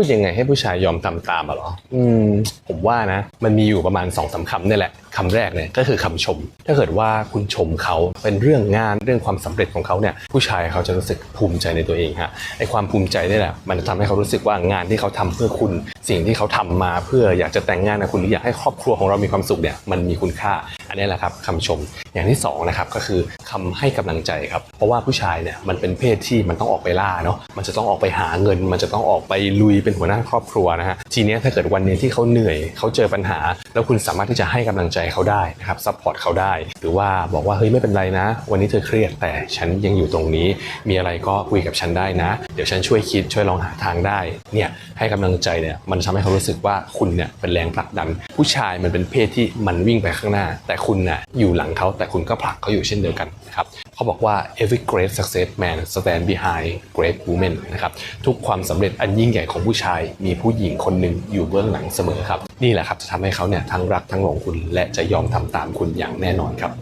พูดยังไงให้ผู้ชายยอมทำตามอะเหรอ อืม ผมว่านะ มันมีอยู่ประมาณ2อสาคำนี่แหละคำแรกเนี่ยก็คือคำชม ถ้าเกิดว่าคุณชมเขาเป็นเรื่องงานเรื่องความสำเร็จของเขาเนี่ยผู้ชายเขาจะรู้สึกภูมิใจในตัวเองฮะไอความภูมิใจนี่แหละมันจะทำให้เขารู้สึกว่างานที่เขาทำเพื่อคุณสิ่งที่เขาทำมาเพื่ออยากจะแต่งงานกับคุณหรืออยากให้ครอบครัวของเรามีความสุขเนี่ยมันมีคุณค่า อันนี้แหละครับคำชมอย่างที่สองนะครับก็คือคำให้กำลังใจครับเพราะว่าผู้ชายเนี่ยมันเป็นเพศที่มันต้องออกไปล่าเนาะมันจะต้องออกไปหาเงิน มันจะต้องออกไปลุยเป็นหัวหน้าครอบครัวนะฮะทีนี้ถ้าเกิดวันนึงที่เขาเหนื่อยเขาเจอปัญหา แล้วคุณสามารถที่จะให้กำลังใจเขาได้นะครับซัพพอร์ตเขาได้ หรือว่าบอกว่าเฮ้ยไม่เป็นไรนะ วันนี้เธอเครียดแต่ฉันยังอยู่ตรงนี้ มีอะไรก็คุยกับฉันได้นะ เดี๋ยวฉันช่วยคิดช่วยลองหาทางได้เนี่ยให้กำลังใจเนี่ยมันทำให้เขารู้สึกว่าคุณเนี่ยเป็นแรงผลักดัน ผู้ชายมันเป็นเพศที่มันวิ่งไปข้างหน้า แต่คุณน่ะอยู่หลังเขาแต่คุณก็ผลักเขาอยู่เช่นเดียวกันนะครับเขาบอกว่า every great success man stand behind great woman นะครับทุกความสำเร็จอันยิ่งใหญ่ของผู้ชาย มีผู้หญิงคนหนึ่งอยู่เบื้องหลังเสมอครับนี่แหละครับจะทำให้เขาเนี่ยทั้งรักทั้งหลงคุณและจะยอมทำตามคุณอย่างแน่นอนครับ